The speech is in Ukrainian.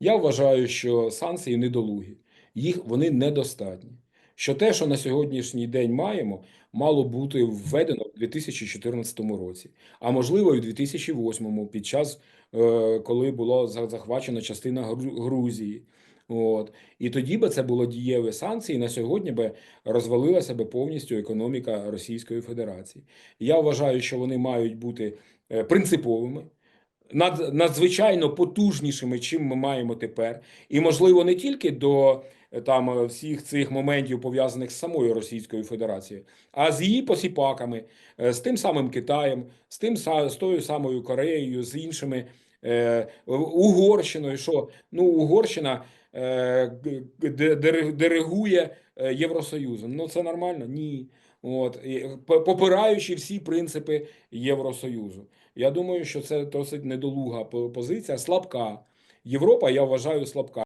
Я вважаю, що санкції недолугі, їх вони недостатні. Що те, що на сьогоднішній день маємо, мало бути введено в 2014 році, а можливо, і в 2008 під час, е, коли було за- захвачено частина Грузії. От і тоді би це було дієві санкції. На сьогодні би розвалилася би повністю економіка Російської Федерації. Я вважаю, що вони мають бути е, принциповими над, надзвичайно потужнішими, чим ми маємо тепер, і можливо не тільки до е, там е, всіх цих моментів пов'язаних з самою Російською Федерацією, а з її посіпаками, е, з тим самим Китаєм, з тим з тою самою Кореєю, з іншими Угорщиною. Що ну Угорщина е, диригує е, Євросоюзом. Ну це нормально? Ні. От попираючи всі принципи Євросоюзу. Я думаю, що це досить недолуга позиція, слабка. Європа, я вважаю, слабка.